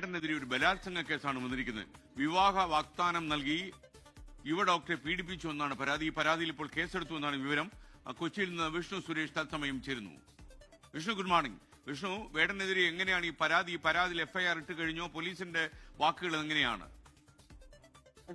വേടനെതിരെ ഒരു ബലാത്സംഗ കേസാണ് വന്നിരിക്കുന്നത്. വിവാഹ വാഗ്ദാനം നൽകി യുവ ഡോക്ടറെ പീഡിപ്പിച്ചു എന്നാണ് പരാതി. ഈ പരാതിയിൽ ഇപ്പോൾ കേസെടുത്തു എന്നാണ് വിവരം. കൊച്ചിയിൽ നിന്ന് വിഷ്ണു സുരേഷ് തത്സമയം ചേരുന്നു. വിഷ്ണു ഗുഡ് മോർണിംഗ് വിഷ്ണു വേടനെതിരെ എങ്ങനെയാണ് ഈ പരാതി? ഈ പരാതിയിൽ എഫ്ഐആർ ഇട്ട് കഴിഞ്ഞോ? പോലീസിന്റെ വാക്കുകൾ എങ്ങനെയാണ്?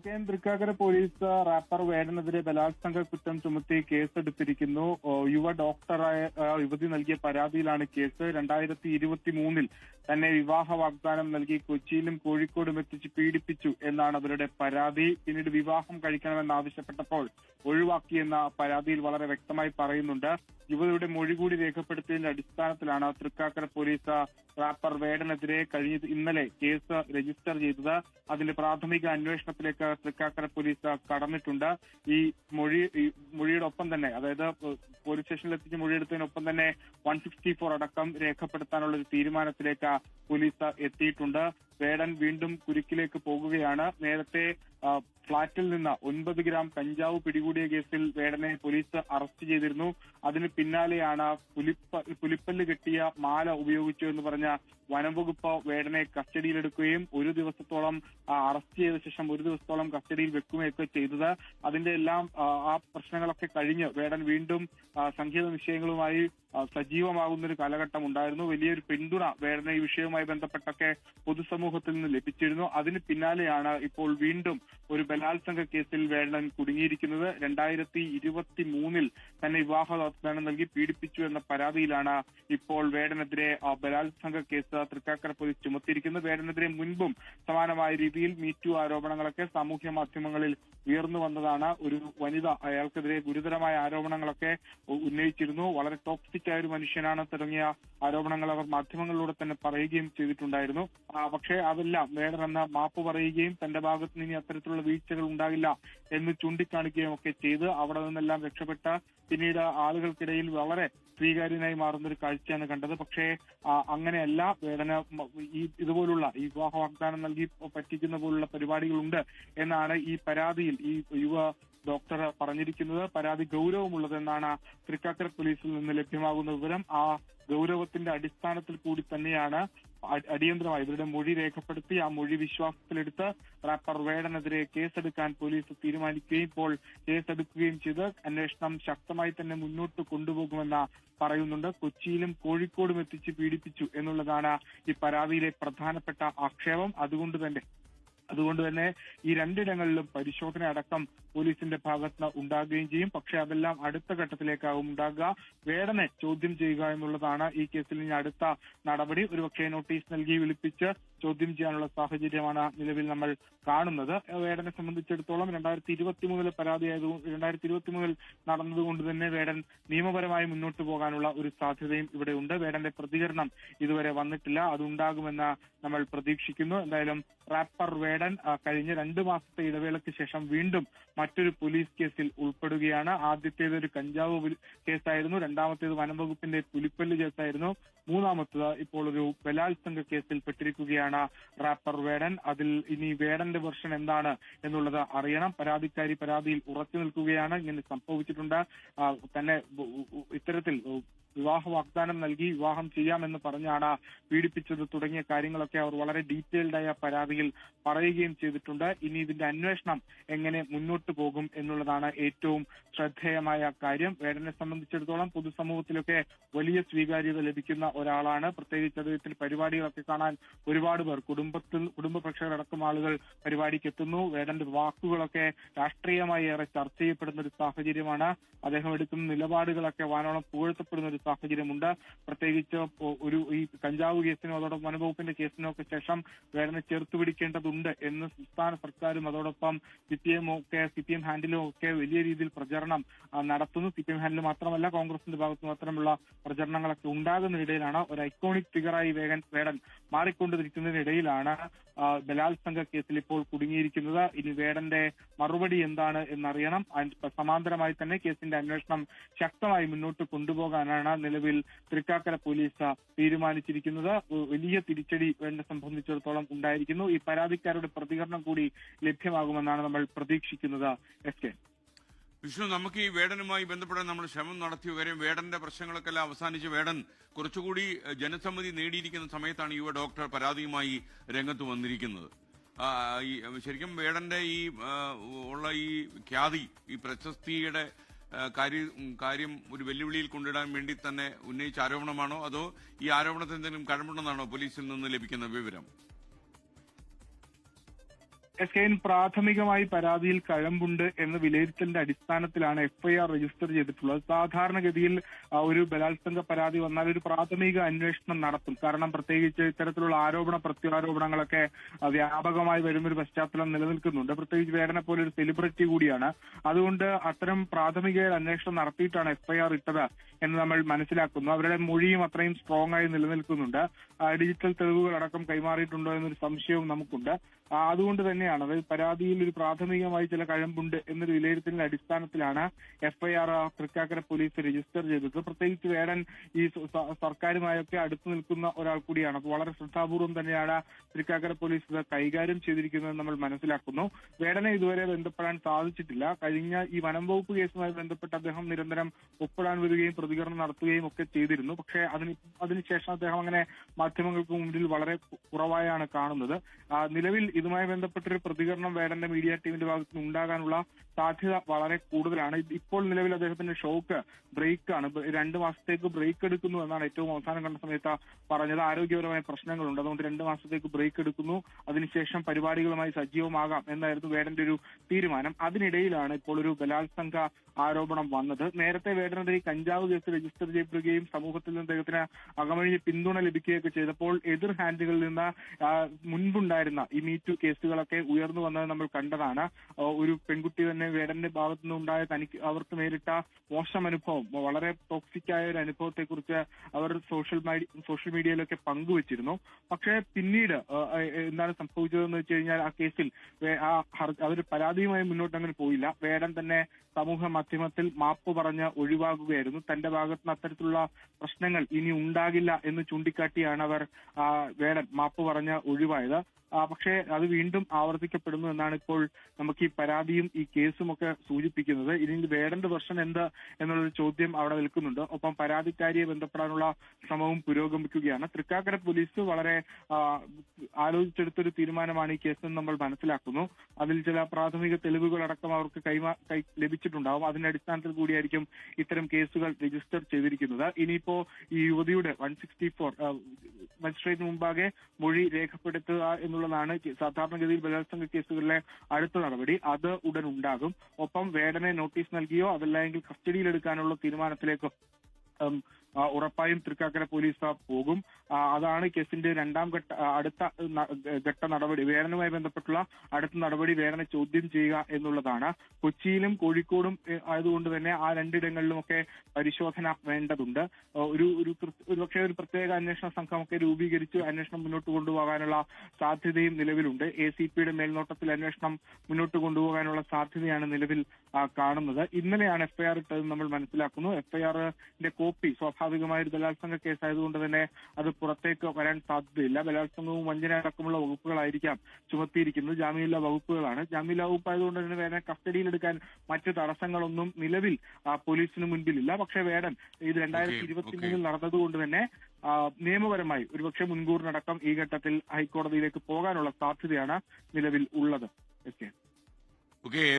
കെ തൃക്കാക്കര പോലീസ് റാപ്പർ വേടനെതിരെ ബലാത്സംഗ കുറ്റം ചുമത്തി കേസെടുത്തിരിക്കുന്നു. യുവ ഡോക്ടറായ യുവതി നൽകിയ പരാതിയിലാണ് കേസ്. രണ്ടായിരത്തി ഇരുപത്തി മൂന്നിൽ തന്നെ വിവാഹ വാഗ്ദാനം നൽകി കൊച്ചിയിലും കോഴിക്കോടും എത്തിച്ച് പീഡിപ്പിച്ചു എന്നാണ് അവരുടെ പരാതി. പിന്നീട് വിവാഹം കഴിക്കണമെന്ന് ആവശ്യപ്പെട്ടപ്പോൾ ഒഴിവാക്കിയെന്ന പരാതിയിൽ വളരെ വ്യക്തമായി പറയുന്നുണ്ട്. യുവതിയുടെ മൊഴി കൂടി രേഖപ്പെടുത്തിയതിന്റെ അടിസ്ഥാനത്തിലാണ് തൃക്കാക്കര പോലീസ് റാപ്പർ വേടനെതിരെ കഴിഞ്ഞ ഇന്നലെ കേസ് രജിസ്റ്റർ ചെയ്തത്. അതിന്റെ പ്രാഥമിക അന്വേഷണത്തിലേക്ക് തൃക്കാക്കര പോലീസ് കടന്നിട്ടുണ്ട്. ഈ മൊഴി ഒപ്പം തന്നെ അതായത് പോലീസ് സ്റ്റേഷനിൽ എത്തിച്ച് മൊഴിയെടുത്തതിനൊപ്പം തന്നെ വൺ സിക്സ്റ്റി ഫോർ അടക്കം രേഖപ്പെടുത്താനുള്ള ഒരു തീരുമാനത്തിലേക്ക് പോലീസ് എത്തിയിട്ടുണ്ട്. വേടൻ വീണ്ടും കുരുക്കിലേക്ക് പോകുകയാണ്. നേരത്തെ ഫ്ളാറ്റിൽ നിന്ന് ഒൻപത് ഗ്രാം കഞ്ചാവ് പിടികൂടിയ കേസിൽ വേടനെ പോലീസ് അറസ്റ്റ് ചെയ്തിരുന്നു. അതിന് പിന്നാലെയാണ് പുലിപ്പ പുലിപ്പല്ല് കെട്ടിയ മാല ഉപയോഗിച്ചു എന്ന് പറഞ്ഞ വനംവകുപ്പ് വേടനെ കസ്റ്റഡിയിലെടുക്കുകയും ഒരു ദിവസത്തോളം അറസ്റ്റ് ചെയ്ത ശേഷം ഒരു ദിവസത്തോളം കസ്റ്റഡിയിൽ വെക്കുകയൊക്കെ ചെയ്തത്. അതിന്റെ എല്ലാം ആ, പ്രശ്നങ്ങളൊക്കെ കഴിഞ്ഞ് വേടൻ വീണ്ടും സംഗീത നിശ്ചയങ്ങളുമായി സജീവമാകുന്ന ഒരു കാലഘട്ടം ഉണ്ടായിരുന്നു. വലിയൊരു പിന്തുണ വേടന ഈ വിഷയവുമായി ബന്ധപ്പെട്ടൊക്കെ പൊതുസമൂഹത്തിൽ നിന്ന് ലഭിച്ചിരുന്നു. അതിന് പിന്നാലെയാണ് ഇപ്പോൾ വീണ്ടും ഒരു ബലാത്സംഗ കേസിൽ വേടൻ കുടുങ്ങിയിരിക്കുന്നത് രണ്ടായിരത്തി ഇരുപത്തി മൂന്നിൽ തന്നെ വിവാഹ വാഗ്ദാനം നൽകി പീഡിപ്പിച്ചു എന്ന പരാതിയിലാണ് ഇപ്പോൾ വേടനെതിരെ ബലാത്സംഗ കേസ് തൃക്കാക്കര പോലീസ് ചുമത്തിയിരിക്കുന്നത്. വേടനെതിരെ മുൻപും സമാനമായ രീതിയിൽ മീറ്റു ആരോപണങ്ങളൊക്കെ സാമൂഹ്യ മാധ്യമങ്ങളിൽ ഉയർന്നു വന്നതാണ്. ഒരു വനിത അയാൾക്കെതിരെ ഗുരുതരമായ ആരോപണങ്ങളൊക്കെ ഉന്നയിച്ചിരുന്നു. വളരെ ടോക്സിക് ആയ ഒരു മനുഷ്യനാണ് തുടങ്ങിയ ആരോപണങ്ങൾ അവർ മാധ്യമങ്ങളിലൂടെ തന്നെ പറയുകയും ചെയ്തിട്ടുണ്ടായിരുന്നു. പക്ഷേ അതെല്ലാം വേടനെന്ന മാപ്പ് പറയുകയും തന്റെ ഭാഗത്ത് നിന്ന് അത്തരത്തിലുള്ള വീഴ്ചകൾ ഉണ്ടാകില്ല എന്ന് ചൂണ്ടിക്കാണിക്കുകയും ഒക്കെ ചെയ്ത് അവിടെ നിന്നെല്ലാം രക്ഷപ്പെട്ട പിന്നീട് ആളുകൾക്കിടയിൽ വളരെ സ്വീകാര്യനായി മാറുന്ന ഒരു കാഴ്ചയാണ് കണ്ടത്. പക്ഷേ അങ്ങനെയല്ല. വേദന ഈ ഇതുപോലുള്ള ഈ വിവാഹ വാഗ്ദാനം നൽകി പറ്റിക്കുന്ന പോലുള്ള പരിപാടികളുണ്ട് എന്നാണ് ഈ പരാതിയിൽ ഈ യുവ ഡോക്ടർ പറഞ്ഞിരിക്കുന്നത്. പരാതി ഗൗരവമുള്ളതെന്നാണ് തൃക്കാക്കര പോലീസിൽ നിന്ന് ലഭ്യമാകുന്ന വിവരം. ആ ഗൗരവത്തിന്റെ അടിസ്ഥാനത്തിൽ കൂടി തന്നെയാണ് അടിയന്തരമായി ഇവരുടെ മൊഴി രേഖപ്പെടുത്തി ആ മൊഴി വിശ്വാസത്തിലെടുത്ത് റാപ്പർ വേടനെതിരെ കേസെടുക്കാൻ പോലീസ് തീരുമാനിക്കുകയും ഇപ്പോൾ കേസെടുക്കുകയും ചെയ്ത് അന്വേഷണം ശക്തമായി തന്നെ മുന്നോട്ട് കൊണ്ടുപോകുമെന്ന പറയുന്നുണ്ട്. കൊച്ചിയിലും കോഴിക്കോടും എത്തിച്ച് പീഡിപ്പിച്ചു എന്നുള്ളതാണ് ഈ പരാതിയിലെ പ്രധാനപ്പെട്ട ആക്ഷേപം. അതുകൊണ്ട് തന്നെ അതുകൊണ്ട് തന്നെ ഈ രണ്ടിടങ്ങളിലും പരിശോധന അടക്കം പോലീസിന്റെ ഭാഗത്ത് ഉണ്ടാകുകയും ചെയ്യും. പക്ഷെ അതെല്ലാം അടുത്ത ഘട്ടത്തിലേക്കാവും ഉണ്ടാകുക. വേടനെ ചോദ്യം ചെയ്യുക എന്നുള്ളതാണ് ഈ കേസിൽ ഇനി അടുത്ത നടപടി. ഒരുപക്ഷെ നോട്ടീസ് നൽകി വിളിപ്പിച്ച് ചോദ്യം ചെയ്യാനുള്ള സാഹചര്യമാണ് നിലവിൽ നമ്മൾ കാണുന്നത്. വേടനെ സംബന്ധിച്ചിടത്തോളം രണ്ടായിരത്തി ഇരുപത്തി മൂന്നിൽ പരാതിയായത് രണ്ടായിരത്തി ഇരുപത്തി മൂന്നിൽ നടന്നതുകൊണ്ട് തന്നെ വേടൻ നിയമപരമായി മുന്നോട്ട് പോകാനുള്ള ഒരു സാധ്യതയും ഇവിടെ ഉണ്ട്. വേടന്റെ പ്രതികരണം ഇതുവരെ വന്നിട്ടില്ല. അതുണ്ടാകുമെന്ന് നമ്മൾ പ്രതീക്ഷിക്കുന്നു. എന്തായാലും റാപ്പർ വേടൻ കഴിഞ്ഞ രണ്ടു മാസത്തെ ഇടവേളയ്ക്ക് ശേഷം വീണ്ടും മറ്റൊരു പോലീസ് കേസിൽ ഉൾപ്പെടുകയാണ്. ആദ്യത്തേത് ഒരു കഞ്ചാവ് കേസായിരുന്നു. രണ്ടാമത്തേത് വനംവകുപ്പിന്റെ പുലിപ്പല്ല് കേസായിരുന്നു. മൂന്നാമത്തേത് ഇപ്പോൾ ഒരു ബലാത്സംഗ കേസിൽ പെട്ടിരിക്കുകയാണ്. റാപ്പർ വേടൻ. അതിൽ ഇനി വേടന്റെ വെർഷൻ എന്താണ് എന്നുള്ളത് അറിയണം. പരാതിക്കാരി പരാതിയിൽ ഉറച്ചു നിൽക്കുകയാണ്. ഇങ്ങനെ സംഭവിച്ചിട്ടുണ്ട്. തന്നെ ഇത്തരത്തിൽ വിവാഹ വാഗ്ദാനം നൽകി വിവാഹം ചെയ്യാമെന്ന് പറഞ്ഞാണ് പീഡിപ്പിച്ചത് തുടങ്ങിയ കാര്യങ്ങളൊക്കെ അവർ വളരെ ഡീറ്റെയിൽഡായ പരാതിയിൽ പറയുകയും ചെയ്തിട്ടുണ്ട്. ഇനി ഇതിന്റെ അന്വേഷണം എങ്ങനെ മുന്നോട്ട് പോകും എന്നുള്ളതാണ് ഏറ്റവും ശ്രദ്ധേയമായ കാര്യം. വേടനെ സംബന്ധിച്ചിടത്തോളം പൊതുസമൂഹത്തിലൊക്കെ വലിയ സ്വീകാര്യത ലഭിക്കുന്ന ഒരാളാണ്. പ്രത്യേകിച്ച് അദ്ദേഹത്തിൽ പരിപാടികളൊക്കെ കാണാൻ ഒരുപാട് പേർ കുടുംബത്തിൽ കുടുംബ പ്രേക്ഷകരടക്കം ആളുകൾ പരിപാടിക്ക് എത്തുന്നു വേടന്റെ വാക്കുകളൊക്കെ രാഷ്ട്രീയമായി ഏറെ ചർച്ച ചെയ്യപ്പെടുന്ന ഒരു സാഹചര്യമാണ്. അദ്ദേഹം എടുക്കുന്ന നിലപാടുകളൊക്കെ വാനോളം പുകഴ്ത്തപ്പെടുന്ന ഒരു സാഹചര്യമുണ്ട്. പ്രത്യേകിച്ച് ഒരു ഈ കഞ്ചാവ് കേസിനോ അതോടൊപ്പം വനംവകുപ്പിന്റെ കേസിനോ ഒക്കെ ശേഷം വേറെ ചേർത്തുപിടിക്കേണ്ടതുണ്ട് എന്ന് സംസ്ഥാന സർക്കാരും അതോടൊപ്പം സി പി എം ഒക്കെ സി പി എം ഹാൻഡിലും ഒക്കെ വലിയ രീതിയിൽ പ്രചരണം നടത്തുന്നു. സി പി എം ഹാൻഡിൽ മാത്രമല്ല കോൺഗ്രസിന്റെ ഭാഗത്ത് മാത്രമുള്ള പ്രചരണങ്ങളൊക്കെ ഇടയിലാണ് ഒരു ഐക്കോണിക് ഫിഗറായി വേഗൻ വേടൻ മാറിക്കൊണ്ടിരിക്കുന്നതിനിടയിലാണ് ബലാത്സംഗ കേസിൽ ഇപ്പോൾ കുടുങ്ങിയിരിക്കുന്നത്. ഇനി വേടന്റെ മറുപടി എന്താണ് എന്നറിയണം. സമാന്തരമായി തന്നെ കേസിന്റെ അന്വേഷണം ശക്തമായി മുന്നോട്ട് കൊണ്ടുപോകാനാണ് നിലവിൽ തൃക്കാക്കര പോലീസ് തീരുമാനിച്ചിരിക്കുന്നത്. വലിയ തിരിച്ചടി വേണ്ട സംബന്ധിച്ചിടത്തോളം ഉണ്ടായിരിക്കുന്നു. ഈ പരാതിക്കാരുടെ പ്രതികരണം കൂടി ലഭ്യമാകുമെന്നാണ് നമ്മൾ പ്രതീക്ഷിക്കുന്നത്. S K. വിഷ്ണു നമുക്ക് ഈ വേടനുമായി ബന്ധപ്പെടാൻ നമ്മൾ ശ്രമം നടത്തിയ കാര്യം വേടന്റെ പ്രശ്നങ്ങളൊക്കെ എല്ലാം അവസാനിച്ച് വേടൻ കുറച്ചുകൂടി ജനസമ്മതി നേടിയിരിക്കുന്ന സമയത്താണ് യുവ ഡോക്ടർ പരാതിയുമായി രംഗത്ത് വന്നിരിക്കുന്നത്. ശരിക്കും വേടന്റെ ഈ ഉള്ള ഈ ഖ്യാതി ഈ പ്രശസ്തിയുടെ കാര്യ- ഒരു വെല്ലുവിളിയിൽ കൊണ്ടിടാൻ വേണ്ടി തന്നെ ഉന്നയിച്ച ആരോപണമാണോ അതോ ഈ ആരോപണത്തിന് എന്തെങ്കിലും കഴമ്പുണ്ടെന്നാണോ പോലീസിൽ നിന്ന് ലഭിക്കുന്ന വിവരം? എസ് കെ എൻ പ്രാഥമികമായി പരാതിയിൽ കഴമ്പുണ്ട് എന്ന വിലയിരുത്തലിന്റെ അടിസ്ഥാനത്തിലാണ് എഫ്ഐആർ രജിസ്റ്റർ ചെയ്തിട്ടുള്ളത്. സാധാരണഗതിയിൽ ഒരു ബലാത്സംഗ പരാതി വന്നാൽ ഒരു പ്രാഥമിക അന്വേഷണം നടത്തും. കാരണം പ്രത്യേകിച്ച് ഇത്തരത്തിലുള്ള ആരോപണ പ്രത്യാരോപണങ്ങളൊക്കെ വ്യാപകമായി വരുന്ന ഒരു പശ്ചാത്തലം നിലനിൽക്കുന്നുണ്ട്. പ്രത്യേകിച്ച് വേടനെ പോലെ ഒരു സെലിബ്രിറ്റി കൂടിയാണ്. അതുകൊണ്ട് അത്തരം പ്രാഥമിക അന്വേഷണം നടത്തിയിട്ടാണ് എഫ്ഐആർ ഇട്ടത് എന്ന് നമ്മൾ മനസ്സിലാക്കുന്നു. അവരുടെ മൊഴിയും അത്രയും സ്ട്രോങ് ആയി നിലനിൽക്കുന്നുണ്ട്. ഡിജിറ്റൽ തെളിവുകൾ അടക്കം കൈമാറിയിട്ടുണ്ടോ എന്നൊരു സംശയവും നമുക്കുണ്ട്. അതുകൊണ്ട് തന്നെയാണ്. അതായത് പരാതിയിൽ ഒരു പ്രാഥമികമായി ചില കഴമ്പുണ്ട് എന്നൊരു വിലയിരുത്തലിന്റെ അടിസ്ഥാനത്തിലാണ് എഫ്ഐആർ തൃക്കാക്കര പോലീസ് രജിസ്റ്റർ ചെയ്തത്. പ്രത്യേകിച്ച് വേടൻ ഈ സർക്കാരുമായൊക്കെ അടുത്തു നിൽക്കുന്ന ഒരാൾ കൂടിയാണ്. അപ്പോൾ വളരെ ശ്രദ്ധാപൂർവം തന്നെയാണ് തൃക്കാക്കര പോലീസ് ഇത് കൈകാര്യം ചെയ്തിരിക്കുന്നത് നമ്മൾ മനസ്സിലാക്കുന്നു. വേടനെ ഇതുവരെ ബന്ധപ്പെടാൻ സാധിച്ചിട്ടില്ല. കഴിഞ്ഞ ഈ വനം വകുപ്പ് കേസുമായി ബന്ധപ്പെട്ട് അദ്ദേഹം നിരന്തരം ഒപ്പിടാൻ വരികയും പ്രതികരണം നടത്തുകയും ഒക്കെ ചെയ്തിരുന്നു. പക്ഷേ അതിന് അതിനുശേഷം അദ്ദേഹം അങ്ങനെ മാധ്യമങ്ങൾക്ക് മുന്നിൽ വളരെ കുറവായാണ് കാണുന്നത്. നിലവിൽ ഇതുമായി ബന്ധപ്പെട്ടൊരു പ്രതികരണം വേടന്റെ മീഡിയ ടീമിന്റെ ഭാഗത്ത് നിന്ന് ഉണ്ടാകാനുള്ള സാധ്യത വളരെ കൂടുതലാണ്. ഇപ്പോൾ നിലവിൽ അദ്ദേഹത്തിന്റെ ഷോക്ക് ബ്രേക്ക് ആണ്. രണ്ട് മാസത്തേക്ക് ബ്രേക്ക് എടുക്കുന്നു എന്നാണ് ഏറ്റവും അവസാനം കണ്ട സമയത്ത് പറഞ്ഞത്. ആരോഗ്യപരമായ പ്രശ്നങ്ങളുണ്ട്. അതുകൊണ്ട് രണ്ട് മാസത്തേക്ക് ബ്രേക്ക് എടുക്കുന്നു. അതിനുശേഷം പരിപാടികളുമായി സജീവമാകാം എന്നായിരുന്നു വേടന്റെ ഒരു തീരുമാനം. അതിനിടയിലാണ് ഇപ്പോൾ ഒരു ബലാത്സംഗ ആരോപണം വന്നത്. നേരത്തെ വേടനെതിരെ കഞ്ചാവ് കേസ് രജിസ്റ്റർ ചെയ്യപ്പെടുകയും സമൂഹത്തിൽ നിന്ന് അദ്ദേഹത്തിന് അകമഴിഞ്ഞ് പിന്തുണ ലഭിക്കുകയൊക്കെ ചെയ്തപ്പോൾ എതിർ ഹാൻഡുകളിൽ നിന്ന് മുൻപുണ്ടായിരുന്ന ഈ മീറ്റു കേസുകളൊക്കെ ഉയർന്നു വന്നത് നമ്മൾ കണ്ടതാണ്. ഒരു പെൺകുട്ടി തന്നെ വേടന്റെ ഭാഗത്തു നിന്നുണ്ടായ തനിക്ക് അവർക്ക് നേരിട്ട മോശം അനുഭവം വളരെ ടോക്സിക്കായ ഒരു അനുഭവത്തെക്കുറിച്ച് അവർ സോഷ്യൽ മീഡിയ സോഷ്യൽ മീഡിയയിലൊക്കെ പങ്കുവച്ചിരുന്നു. പക്ഷേ പിന്നീട് എന്താണ് സംഭവിച്ചതെന്ന് വെച്ച് കഴിഞ്ഞാൽ ആ കേസിൽ അവർ പരാതിയുമായി മുന്നോട്ട് അങ്ങനെ പോയില്ല. വേടൻ തന്നെ സമൂഹ മാധ്യമത്തിൽ മാപ്പ് പറഞ്ഞ് ഒഴിവാകുകയായിരുന്നു. തന്റെ ഭാഗത്ത് നിന്ന് അത്തരത്തിലുള്ള പ്രശ്നങ്ങൾ ഇനി ഉണ്ടാകില്ല എന്ന് ചൂണ്ടിക്കാട്ടിയാണ് അവർ വേടൻ മാപ്പ് പറഞ്ഞ് ഒഴിവായത്. പക്ഷേ അത് വീണ്ടും ആവർത്തിക്കപ്പെടുന്നു എന്നാണ് ഇപ്പോൾ നമുക്ക് ഈ പരാതിയും ഈ കേസും ഒക്കെ സൂചിപ്പിക്കുന്നത്. ഇനി വേടന്റെ വെർഷൻ എന്ത് എന്നുള്ളൊരു ചോദ്യം അവിടെ നിൽക്കുന്നുണ്ട്. ഒപ്പം പരാതിക്കാരിയെ ബന്ധപ്പെടാനുള്ള ശ്രമവും പുരോഗമിക്കുകയാണ്. തൃക്കാക്കര പോലീസ് വളരെ ആലോചിച്ചെടുത്തൊരു തീരുമാനമാണ് ഈ കേസെന്ന് നമ്മൾ മനസ്സിലാക്കുന്നു. അതിൽ ചില പ്രാഥമിക തെളിവുകളടക്കം അവർക്ക് കൈമാ ലഭിച്ചിട്ടുണ്ടാവും. അതിന്റെ അടിസ്ഥാനത്തിൽ കൂടിയായിരിക്കും ഇത്തരം കേസുകൾ രജിസ്റ്റർ ചെയ്തിരിക്കുന്നത്. ഇനിയിപ്പോ ഈ യുവതിയുടെ വൺ സിക്സ്റ്റി ഫോർ മജിസ്ട്രേറ്റിന് മുമ്പാകെ മൊഴി രേഖപ്പെടുത്തുക എന്നുള്ളതാണ് സാധാരണഗതിയിൽ ബലാത്സംഗ കേസുകളിലെ അടുത്ത നടപടി. അത് ഉടൻ ഉണ്ടാകും. ഒപ്പം വേടനെ നോട്ടീസ് നൽകിയോ അതല്ലെങ്കിൽ കസ്റ്റഡിയിലെടുക്കാനുള്ള തീരുമാനത്തിലേക്ക് ഉറപ്പായും തൃക്കാക്കര പോലീസ് പോകും. അതാണ് കേസിന്റെ രണ്ടാം ഘട്ട അടുത്ത ഘട്ട നടപടി വേടനുമായി ബന്ധപ്പെട്ടുള്ള അടുത്ത നടപടി വേടനെ ചോദ്യം ചെയ്യുക എന്നുള്ളതാണ്. കൊച്ചിയിലും കോഴിക്കോടും ആയതുകൊണ്ട് തന്നെ ആ രണ്ടിടങ്ങളിലുമൊക്കെ പരിശോധന വേണ്ടതുണ്ട്. ഒരു ഒരു പക്ഷേ ഒരു പ്രത്യേക അന്വേഷണ സംഘമൊക്കെ രൂപീകരിച്ച് അന്വേഷണം മുന്നോട്ട് കൊണ്ടുപോകാനുള്ള സാധ്യതയും നിലവിലുണ്ട്. എ സി പിയുടെ മേൽനോട്ടത്തിൽ അന്വേഷണം മുന്നോട്ട് കൊണ്ടുപോകാനുള്ള സാധ്യതയാണ് നിലവിൽ കാണുന്നത്. ഇന്നലെയാണ് എഫ്ഐആർ ഇട്ടതെന്ന് നമ്മൾ മനസ്സിലാക്കുന്നു. എഫ്ഐആറിന്റെ കോപ്പി സ്വാഭാവികമായ ഒരു ബലാത്സംഗ കേസായതുകൊണ്ട് തന്നെ അത് പുറത്തേക്ക് വരാൻ സാധ്യതയില്ല. ബലാത്സംഗവും വഞ്ചന അടക്കമുള്ള വകുപ്പുകളായിരിക്കാം ചുമത്തിയിരിക്കുന്നത്. ജാമ്യമില്ലാ വകുപ്പുകളാണ്. ജാമ്യമില്ലാ വകുപ്പ് ആയതുകൊണ്ട് തന്നെ വേറെ കസ്റ്റഡിയിലെടുക്കാൻ മറ്റ് തടസ്സങ്ങളൊന്നും നിലവിൽ പോലീസിന് മുൻപിലില്ല. പക്ഷേ വേടൻ ഇത് രണ്ടായിരത്തി ഇരുപത്തി മൂന്നിൽ നടന്നതുകൊണ്ട് തന്നെ നിയമപരമായി ഒരുപക്ഷെ മുൻകൂറിനടക്കം ഈ ഘട്ടത്തിൽ ഹൈക്കോടതിയിലേക്ക് പോകാനുള്ള സാധ്യതയാണ് നിലവിൽ ഉള്ളത്. ഓക്കെ.